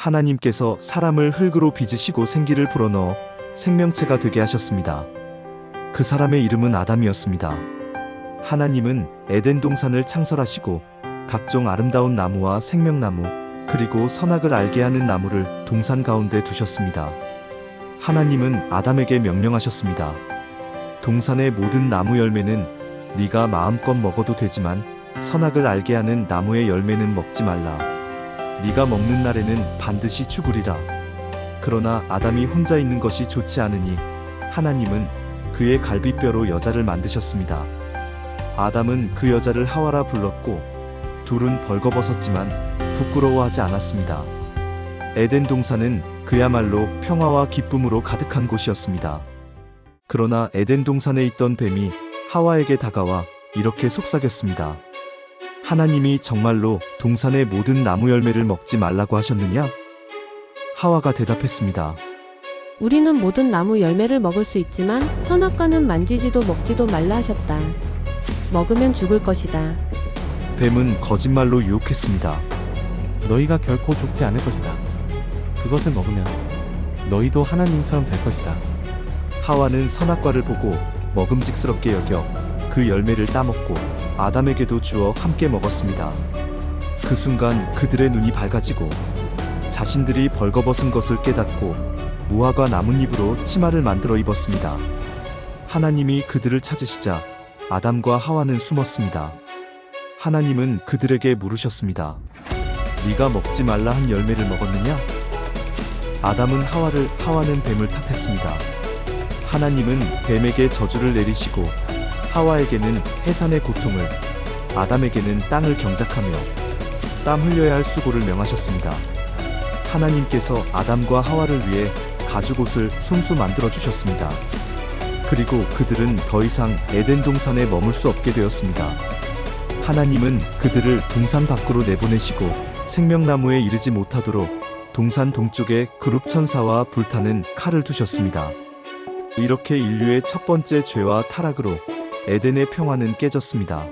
하나님께서 사람을 흙으로 빚으시고 생기를 불어넣어 생명체가 되게 하셨습니다. 그 사람의 이름은 아담이었습니다. 하나님은 에덴 동산을 창설하시고 각종 아름다운 나무와 생명나무 그리고 선악을 알게 하는 나무를 동산 가운데 두셨습니다. 하나님은 아담에게 명령하셨습니다. 동산의 모든 나무 열매는 네가 마음껏 먹어도 되지만 선악을 알게 하는 나무의 열매는 먹지 말라. 네가 먹는 날에는 반드시 죽으리라. 그러나 아담이 혼자 있는 것이 좋지 않으니 하나님은 그의 갈비뼈로 여자를 만드셨습니다. 아담은 그 여자를 하와라 불렀고 둘은 벌거벗었지만 부끄러워하지 않았습니다. 에덴 동산은 그야말로 평화와 기쁨으로 가득한 곳이었습니다. 그러나 에덴 동산에 있던 뱀이 하와에게 다가와 이렇게 속삭였습니다. 하나님이 정말로 동산의 모든 나무 열매를 먹지 말라고 하셨느냐? 하와가 대답했습니다. 우리는 모든 나무 열매를 먹을 수 있지만 선악과는 만지지도 먹지도 말라 하셨다. 먹으면 죽을 것이다. 뱀은 거짓말로 유혹했습니다. 너희가 결코 죽지 않을 것이다. 그것을 먹으면 너희도 하나님처럼 될 것이다. 하와는 선악과를 보고 먹음직스럽게 여겨 그 열매를 따먹고 아담에게도 주어 함께 먹었습니다. 그 순간 그들의 눈이 밝아지고 자신들이 벌거벗은 것을 깨닫고 무화과 나뭇잎으로 치마를 만들어 입었습니다. 하나님이 그들을 찾으시자 아담과 하와는 숨었습니다. 하나님은 그들에게 물으셨습니다. 네가 먹지 말라 한 열매를 먹었느냐? 아담은 하와를 하와는 뱀을 탓했습니다. 하나님은 뱀에게 저주를 내리시고 하와에게는 해산의 고통을 아담에게는 땅을 경작하며 땀 흘려야 할 수고를 명하셨습니다. 하나님께서 아담과 하와를 위해 가죽옷을 손수 만들어 주셨습니다. 그리고 그들은 더 이상 에덴 동산에 머물 수 없게 되었습니다. 하나님은 그들을 동산 밖으로 내보내시고 생명나무에 이르지 못하도록 동산 동쪽에 그룹 천사와 불타는 칼을 두셨습니다. 이렇게 인류의 첫 번째 죄와 타락으로 에덴의 평화는 깨졌습니다.